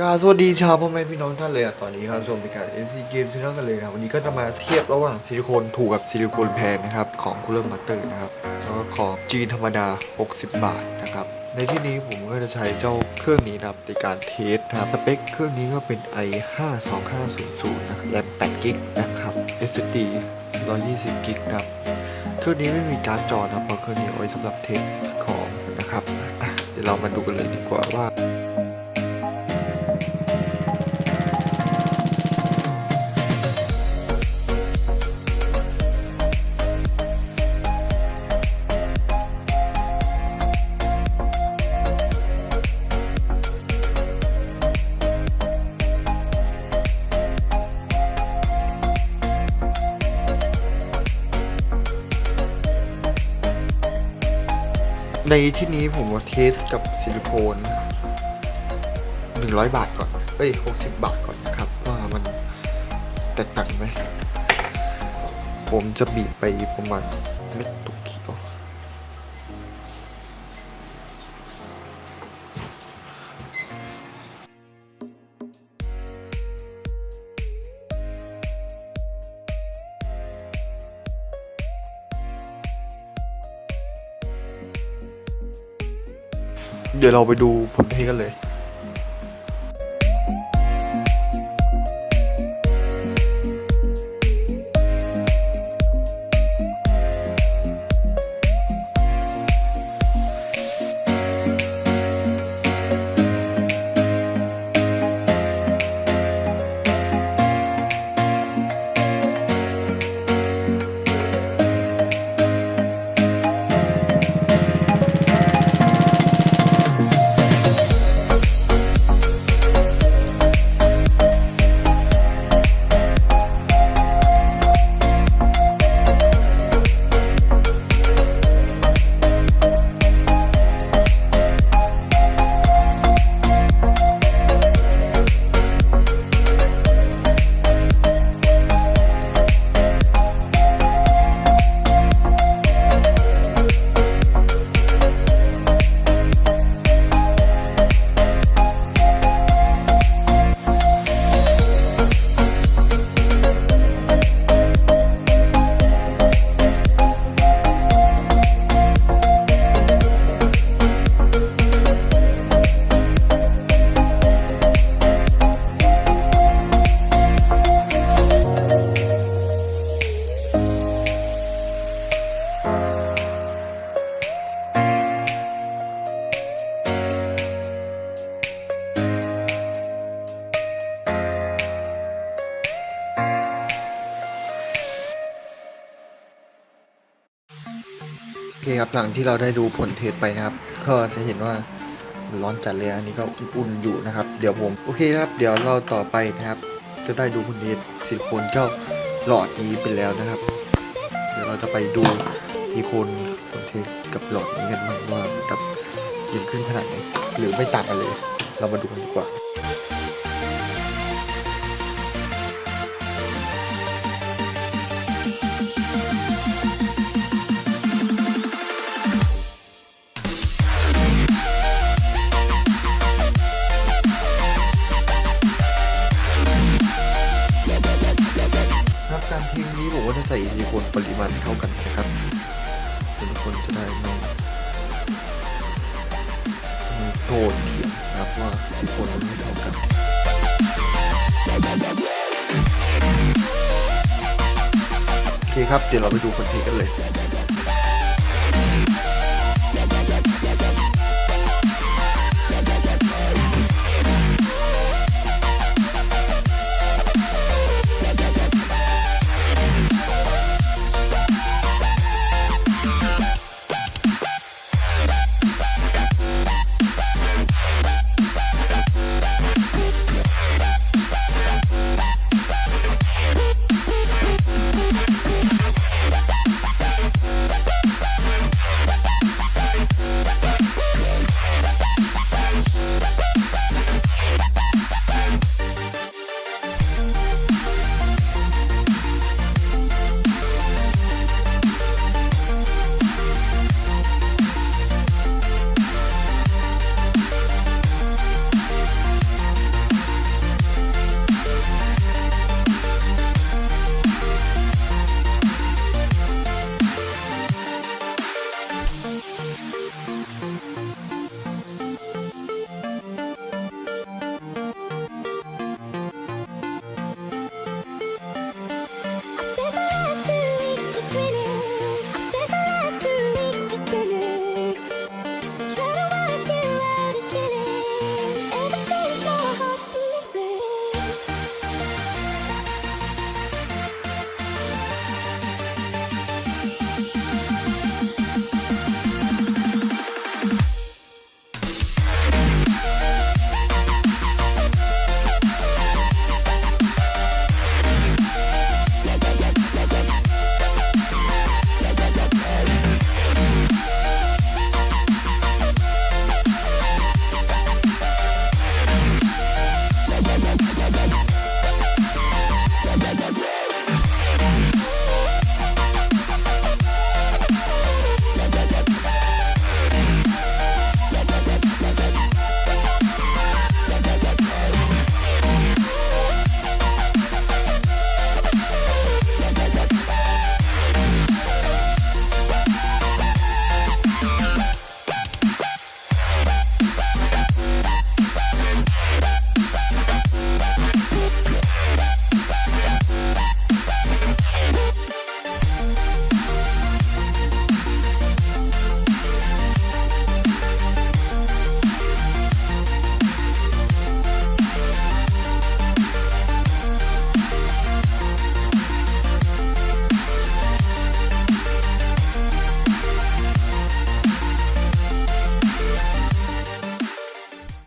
กาสวัสดีชาวพ่อแม่พี่น้องท่านเลยอะ ตอนนี้ครับชมรายการ MC Game Channel กันเลยนะครับ วันนี้ก็จะมาเทียบระหว่างซิลิโคนถูกกับซิลิโคนแพงนะครับ ของคูลเลอร์มาเตอร์นะครับ แล้วก็ของจีนธรรมดา 60 บาทนะครับ ในที่นี้ผมก็จะใช้เจ้าเครื่องนี้นะครับในการเทสนะครับ สเปคเครื่องนี้ก็เป็น i 5 2 5 0 0นะครับแรม8กิกนะครับ SSD 120กิกนะครับ เครื่องนี้ไม่มีการ์ดจอนะครับเพราะเครื่องนี้เอาไว้สำหรับเทสของนะครับเดี๋ยวเรามาดูกันเลยดีกว่าว่า ในที่นี้ผมว่าเทสกับซิลิโคน100 บาทก่อน เอ้ย 60 บาทก่อนนะครับ ว่ามันแตกต่างไหม ผมจะบีบไปประมาณเม็ดตุ เดี๋ยวเราไปดูผลเทสกันเลย โอเครับ หลังที่เราได้ดูผลเทสไปนะครับ ก็จะเห็นว่าร้อนจัดเลยอันนี้ก็อุ่นๆอยู่นะครับ เดี๋ยวผมโอเคครับ เดี๋ยวเราต่อไปนะครับ จะได้ดูผลเทสซิลิโคนเจ้าหลอดนี้ไปแล้วนะครับ เดี๋ยวเราจะไปดูซิลิโคนผลเทสกับหลอดนี้กันบ้างว่ากับเย็นขึ้นขนาดไหนหรือไม่ต่างกันเลย เรามาดูกันดีกว่า มีคนปริมาณเท่ากันนะครับซิลิโคนจะได้ไม่มีโทนเทียมนะครับว่าทุกคนมันไม่เท่ากันโอเคครับเดี๋ยวเราไปดูคนเทกันเลย